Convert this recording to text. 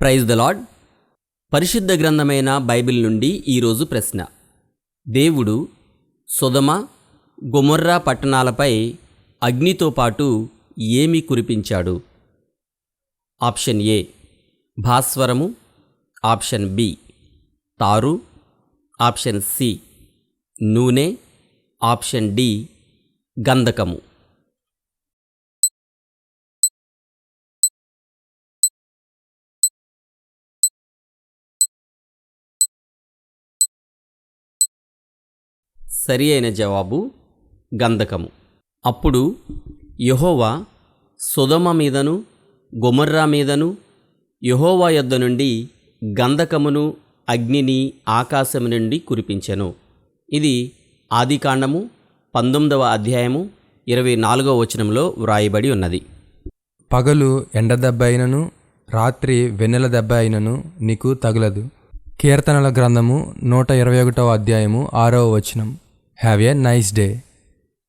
Praise the lord పరిశుద్ధ గ్రంథమైన Bible నుండి ఈరోజు ప్రశ్న. దేవుడు సుధమ గుమొర్రా పట్టణాలపై అగ్నితో పాటు ఏమి కురిపించాడు? ఆప్షన్ ఏ భాస్వరము. ఆప్షన్ బి తారు. ఆప్షన్ సి నూనె. ఆప్షన్ డి గంధకము. సరి అయిన జవాబు గంధకము. అప్పుడు యహోవా సుధమ మీదను గుమర్రా మీదను యహోవా యొద్ద నుండి గంధకమును అగ్నిని ఆకాశము నుండి కురిపించెను. ఇది ఆదికాండము పంతొమ్మిదవ అధ్యాయము ఇరవై నాలుగవ వచనంలో వ్రాయబడి ఉన్నది. పగలు ఎండ దెబ్బ అయినను రాత్రి వెన్నెల దెబ్బ అయినను నీకు తగులదు. కీర్తనల గ్రంథము నూట ఇరవై ఒకటవ అధ్యాయము ఆరవ వచనం. Have a nice day